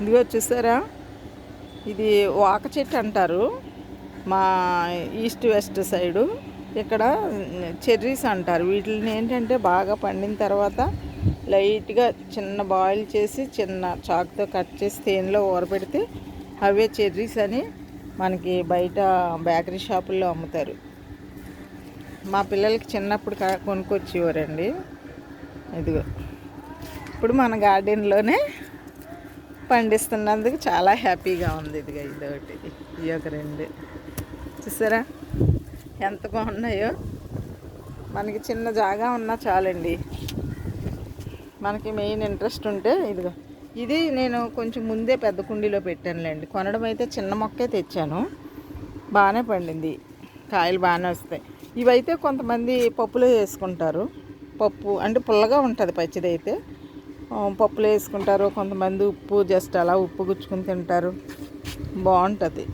ఇదిగో చూసారా? ఇది వాక చెట్టు అంటారు. మా ఈస్ట్ వెస్ట్ సైడు ఇక్కడ చెర్రీస్ అంటారు. వీటిని ఏంటంటే బాగా పండిన తర్వాత లైట్గా చిన్న బాయిల్ చేసి చిన్న చాక్తో కట్ చేసి తేనెలో ఊరపెడితే అవే చెర్రీస్ అని మనకి బయట బేకరీ షాపుల్లో అమ్ముతారు. మా పిల్లలకి చిన్నప్పుడు కొనుక్కొచ్చేవారండి. ఇదిగో. ఇప్పుడు మన గార్డెన్లోనే పండిస్తున్నందుకు చాలా హ్యాపీగా ఉంది ఇదిగా ఇదొకటి ఈ ఒక రెండు. చూసారా? ఎంత బాగున్నాయో. మనకి చిన్న జాగా ఉన్నా చాలండి. మనకి మెయిన్ ఇంట్రెస్ట్ ఉంటే ఇదిగో. ఇది నేను కొంచెం ముందే పెద్ద కుండీలో పెట్టానులేండి. కొనడం అయితే చిన్న మొక్కే తెచ్చాను. బాగానే పండింది. కాయలు బాగానే వస్తాయి. ఇవైతే కొంతమంది పప్పులో వేసుకుంటారు. పప్పు అంటే పుల్లగా ఉంటుంది పచ్చిది అయితే పప్పులు వేసుకుంటారు. కొంతమంది ఉప్పు జస్ట్ అలా ఉప్పు గుచ్చుకుని తింటారు. బాగుంటుంది.